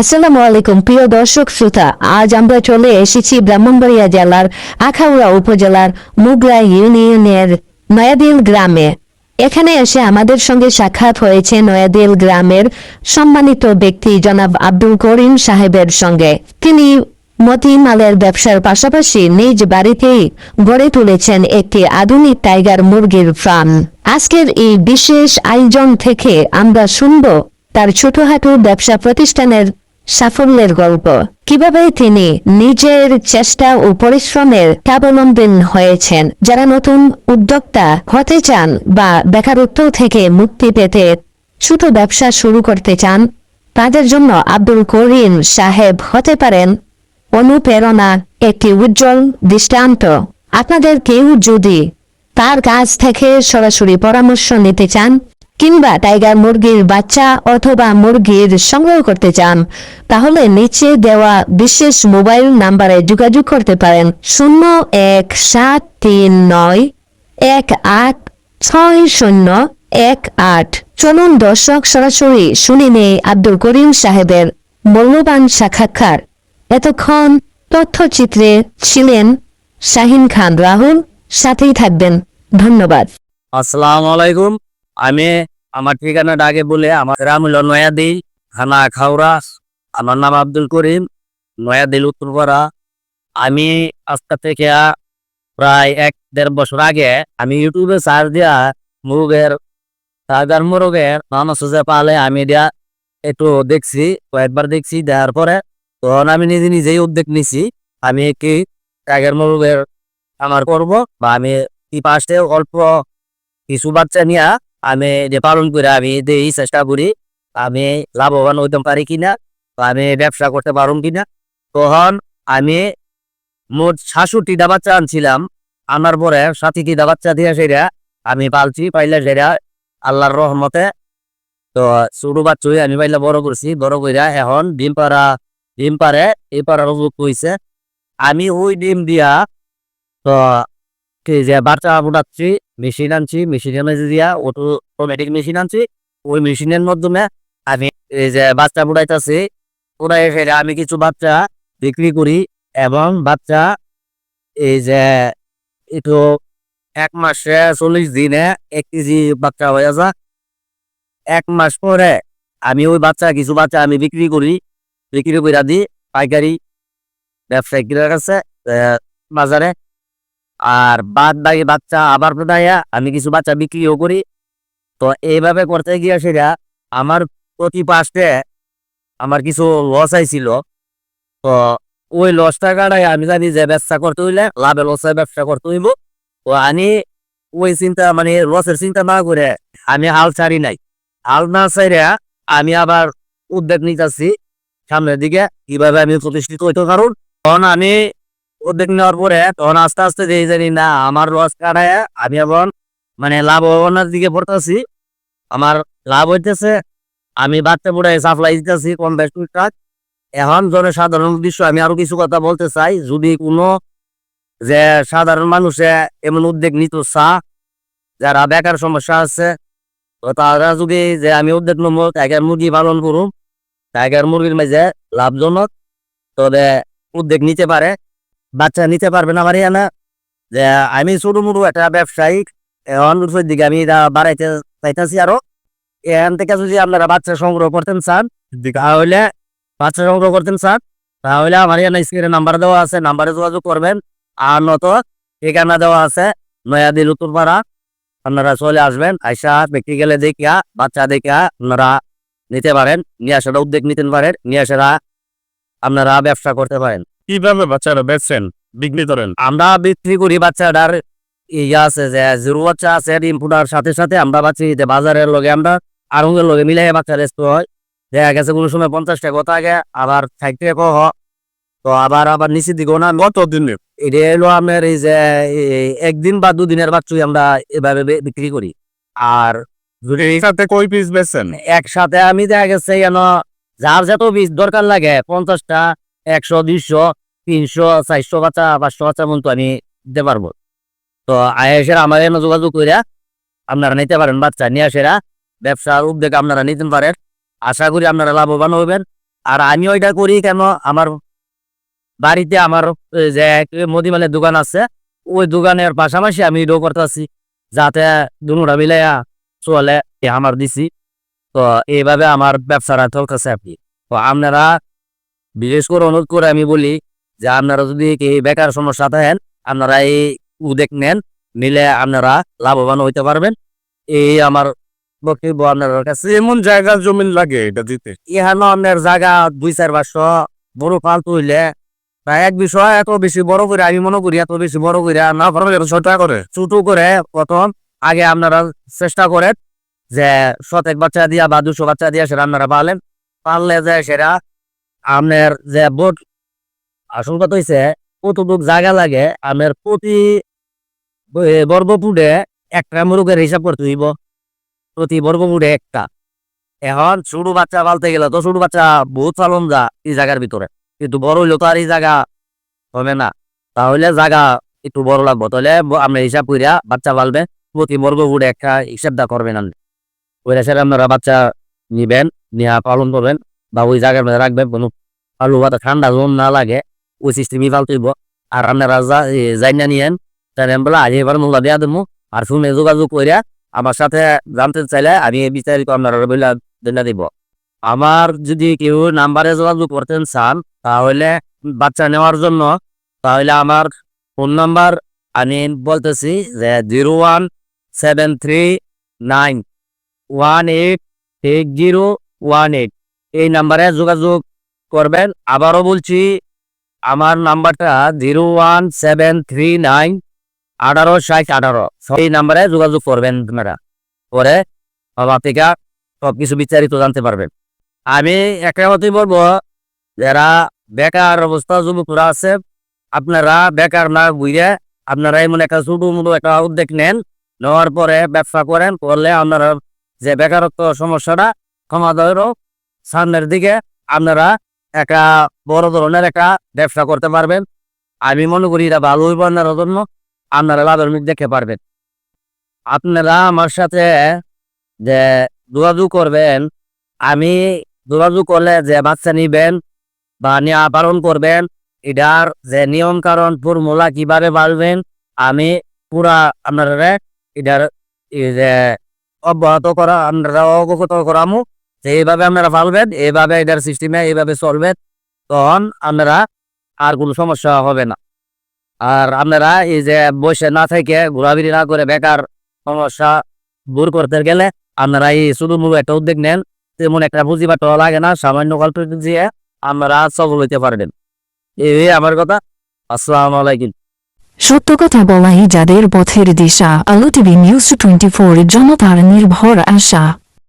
আসসালামু আলাইকুম, প্রিয় দর্শক শ্রোতা। আজ আমরা চলে এসেছি ব্রাহ্মণবাড়িয়া জেলার আখাউড়া উপজেলার মুগরা ইউনিয়নের নয়াদিল গ্রামে। এখানে এসে আমাদের সঙ্গে সাক্ষাৎ হয়েছে নয়াদিল গ্রামের সম্মানিত ব্যক্তি জনাব আব্দুল করিম সাহেবের সঙ্গে। তিনি মতি মালের ব্যবসার পাশাপাশি নিজ বাড়িতেই গড়ে তুলেছেন একটি আধুনিক টাইগার মুরগির ফার্ম। আজকের এই বিশেষ আয়োজন থেকে আমরা শুনব তার ছোটখাটো ব্যবসা প্রতিষ্ঠানের সাফল্যের গল্প। কীভাবে তিনি নিজের চেষ্টা ও পরিশ্রমের স্বাবলম্বী হয়েছেন, যারা নতুন উদ্যোক্তা হতে চান বা বেকারত্ব থেকে মুক্তি পেতে ছোট ব্যবসা শুরু করতে চান, তাদের জন্য আব্দুল করিম সাহেব হতে পারেন। অনুপ্রেরণা একটি উজ্জ্বল দৃষ্টান্ত। আপনাদের কেউ যদি তার কাছ থেকে সরাসরি পরামর্শ নিতে চান কিংবা টাইগার মুরগির বাচ্চা অথবা মুরগির সংগ্রহ করতে চান, তাহলে নিচে দেওয়া বিশেষ মোবাইল নাম্বারে যোগাযোগ করতে পারেন শূন্য এক সাত তিন নয় এক আট ছয় শূন্য এক আট। চলুন দর্শক সরাসরি শুনে নেই আব্দুল করিম সাহেবের মূল্যবান সাক্ষাৎকার। এতক্ষণ তথ্যচিত্রে ছিলেন শাহিন খান, রাহুল, সাথেই থাকবেন। ধন্যবাদ। আসসালামু আলাইকুম। আমি আমার ঠিকানাটা আগে বলে আমার গ্রাম হলো নয়াদি থানা খাওড়া। আমার নাম আব্দুল করিম, নয়াদিল, উত্তরপাড়া। আমি আজকে থেকে প্রায় এক দেড় বছর আগে আমি ইউটিউবে সার্চ দিয়া মুরগের টাইগার মুরগের মানুষ যে পালে আমি দিয়া একটু দেখছি, কয়েকবার দেখছি দেওয়ার পরে তখন আমি নিজে নিজেই উদ্যোগ নিছি, আমি কি টাইগার মুরগের আমার করব বা আমি কি পাশে অল্প কিছু বাচ্চা নিয়ে আমি যে পালন করে আমি দেই চেষ্টা করি, আমি লাভবান হইতে পারি কিনা আমি ব্যবসা করতে পারুম কিনা। তখন আমি মোট সাতষট্টিটা বাচ্চা আনছিলাম। আনার পরে ষাটিটা বাচ্চা দিয়ে সেটা আমি পালছি, পাইলে সেটা আল্লাহর রহমতে। তো ছোট বাচ্চাই আমি পাইলে বড় করছি, বড় কইরা এখন ডিম পাড়া, ডিম পারে এই পাড়ার হয়েছে আমি ওই ডিম দিয়া তো যে বাচ্চা ফুটাচ্ছি মেশিন আনছি, মেশিনের মধ্যে দিয়া অটোমেটিক মেশিন আনছি, ওই মেশিনের মাধ্যমে আমি এই যে বাচ্চা ফুটাইতেছি ফুটাই ফেলে আমি কিছু বাচ্চা বিক্রি করি এবং বাচ্চা এই যে একটু এক মাসে চল্লিশ দিনে এক কেজি বাচ্চা হয়ে যা এক মাস পরে আমি ওই বাচ্চা, কিছু বাচ্চা আমি বিক্রি করি, বিক্রি করে দিই পাইকারি ব্যবসায়িকদের কাছে বাজারে। আর বাদ বাকি বাচ্চা আবার প্রদায়া, আমি কিছু বাচ্চা বিক্রিও করি। তো এইভাবে করতে গিয়ে সেটা আমার প্রতি পাশে আমার কিছু লস আইছিল। তো ওই লস টাকাটাই আমি জানি যে ব্যবসা করতে হইলে লাভে লসে ব্যবসা করতে হইব। তো আমি ওই চিন্তা মানে লসের চিন্তা না করে আমি হাল ছাড়ি নাই। হাল না ছাড়ে আমি আবার উদ্যোগ নিতেছি সামনের দিকে, কীভাবে আমি প্রতিষ্ঠিত হইতে কারণ তখন আমি উদ্যোগ নেওয়ার পরে তখন আস্তে আস্তে দিয়ে জানি, না, আমার লস কাটায় আমি এখন মানে লাভবানের দিকে পড়তেছি। আমার লাভ হইতেছে, আমি বাচ্চা বুড়ায় সাপ্লাই দিতেছি কম বেশ টুকটাক। এখন জনসাধারণ উদ্দেশ্য, আমি আরও কিছু কথা বলতে চাই। যদি কোনো যে সাধারণ মানুষে এমন উদ্যোগ নিত চা, যারা বেকার সমস্যা আছে, তো তারা যদি যে আমি উদ্যোগ নেব, টাইগার মুরগি পালন করুম। টাইগার মুরগির মাঝে লাভজনক, তবে উদ্যোগ নিতে পারে। বাচ্চা নিতে পারবে না আমার যে আমি ছোট মোটো একটা ব্যবসায়ী, এখন দিকে আমি বাড়াইতে চাইতেছি আরও। এখান থেকে যদি আপনারা বাচ্চা সংগ্রহ করতেন চান তাহলে বাচ্চা সংগ্রহ করতেন চান তাহলে আমার এখানে স্ক্রিনে নাম্বার দেওয়া আছে নাম্বারে যোগাযোগ করবেন। আর নত ঠিকানা দেওয়া আছে নয়াদিল উত্তরপাড়া। আপনারা চলে আসবেন, আইসা প্র্যাকটিক্যালে দেখিয়া, বাচ্চা দেখিয়া আপনারা নিতে পারেন, নিয়ে আসাটা উদ্যোগ নিতে পারেন, নিয়ে আসারা আপনারা ব্যবসা করতে পারেন। কীভাবে বাচ্চারা বেচছেন বিক্রি করেন? আমরা বিক্রি করি বাচ্চাটার ইয়ে আছে যে জিরো বাচ্চা আছে ডিম ফুটার সাথে সাথে আমরা বাচ্চা দিতে বাজারের লগে আমরা আরঙ্গের লগে মিলাই বাচ্চা রেস্ট হয়। দেখা গেছে কোনো সময় পঞ্চাশ টাকা আগে আবার ষাট টাকা হ তো আবার আবার নিচে দিকেও না কত দিনের এটা হলো আপনার এই যে একদিন বা দুদিনের বাচ্চাই আমরা এভাবে বিক্রি করি। আর একসাথে কই পিস বেচছেন? একসাথে আমি দেখা গেছে যেন যার যত পিস দরকার লাগে পঞ্চাশটা একশো, দুইশো, তিনশো, চারশো বাচ্চা পাঁচশো বাচ্চা মতো আমি দিতে পারব। তো আয়েসের এনে যোগাযোগ করে আপনারা নিতে পারেন, বাচ্চা নিয়ে আসেরা ব্যবসার উদ্যোগ আপনারা নিতে পারেন। আশা করি আপনারা লাভবান হবেন আর আমি ওইটা করি কেন? আমার বাড়িতে আমার যে মুদিমালের দোকান আছে, ওই দোকানের পাশাপাশি আমি এটাও করতেছি, যাতে দুটা মিলাইয়া চলে আমার দিছি। তো এইভাবে আমার ব্যবসাটা চলতেছে আর কি। তো আপনারা বিশেষ করে অনুরোধ করে আমি বলি যে আপনারা যদি এই বেকার সমস্যা থাকেন আপনারা এই উদ্যোগ নেন নিলে আপনারা লাভবান হইতে পারবেন। এই আমার বক্তব্য আপনার কাছে। এমন জায়গা জমিন লাগে এটা দিতে। ইহানো আপনার জায়গা দুই চার পাঁচশো বড় ফালতু হইলে এক বিষয় এত বেশি বড় করে আমি মনে করি এত বেশি বড় করে না ছয় টাকা করে। ছোট করে? প্রথম আগে আপনারা চেষ্টা করেন যে শতেক বাচ্চা দিয়া বা দুশো বাচ্চা দিয়া সেটা আপনারা পালেন। পারলে যে সেটা আপনার যে বোট, আসল কথা হইছে, কতটুক জায়গা লাগে আপনার প্রতি ব- বর্গফুটে একটা মুরগের হিসাব করতে হইব। প্রতি বর্গফুটে একটা। এখন ছোট বাচ্চা পালতে গেলে তো ছোট বাচ্চা বহুত পালন যা এই জায়গার ভিতরে। কিন্তু বড় হইলে তো আর এই জায়গা হবে না। তাহলে জায়গা একটু বড় লাগবো। তাহলে আমরা হিসাব করিয়া বাচ্চা পালবে, প্রতি বর্গ ফুটে একটা হিসাবটা করবেন আপনি। ওই হিসাবে আপনারা বাচ্চা নিবেন, নিয়ে পালন করবেন। বা ওই জায়গার মধ্যে রাখবেন কোনো আলু বা ঠান্ডা জোন না লাগে ওই সিস্টেমই পালতেইব আর আপনারা যা- এ, যাই না নিয়েন তাহলে বলে আজ এবার মোল্লা দেওয়া দেবো। আর ফোনে যোগাযোগ করিয়া আমার সাথে জানতে চাইলে আমি বিস্তারিত আপনারা বলে দিব। আমার যদি কেউ নাম্বারে যোগাযোগ করতেন চান তাহলে বাচ্চা নেওয়ার জন্য তাহলে আমার ফোন নাম্বার আমি বলতেছি যে zero one seven three nine one eight eight zero one eight. এই নাম্বারে যোগাযোগ করবেন। আবারও বলছি, আমার নাম্বারটা zero one seven three nine আঠারো ষাট আঠারো। এই নাম্বারে যোগাযোগ করবেন আপনারা। পরে বাবা থেকে সব কিছু বিস্তারিত জানতে পারবেন। আমি একটা কথাই বলব, যারা বেকার অবস্থা, যুবকরা আছে, আপনারা বেকার না বুঝে আপনারা এমন একটা ছোট মোটো একটা উদ্যোগ নেন, নেওয়ার পরে ব্যবসা করেন, করলে আপনারা যে বেকারত্ব সমস্যাটা সমাধানেরও সামনের দিকে আপনারা একটা বড় ধরনের একটা ব্যবসা করতে পারবেন। আমি মনে করি এটা ভালো হইব আপনার জন্য, আপনারা লাভের মুখ দেখতে পারবেন। আপনারা আমার সাথে যে যোগাযোগ করবেন, আমি যোগাযোগ করলে যে বাচ্চা নিবেন বা নিয়ে পালন করবেন, এটার যে নিয়ম কারণ ফর্মুলা কীভাবে পালবেন আমি পুরা আপনারা এটার যে অব্যাহত করা, আপনারা অবগত করামু। যে এইভাবে আপনারা পালবেন এইভাবে এটার সিস্টেমে এইভাবে চলবেন তখন আপনারা আর কোনো সমস্যা হবে না। আর আপনারা এই যে বসে না থেকে ঘোরাঘুরি না করে বেকার সমস্যা দূর করতে গেলে আপনারা এই শুধু মূল একটা উদ্যোগ নেন, তেমন একটা পুঁজি বাটো লাগে না, সামান্য গল্প দিয়ে আপনারা সফল হইতে পারবেন। এই আমার কথা। আসসালামু আলাইকুম। সত্য কথা বলাই যাদের পথের দিশা, আলো টিভি নিউজ টোয়েন্টি ফোর জনতার নির্ভর আশা।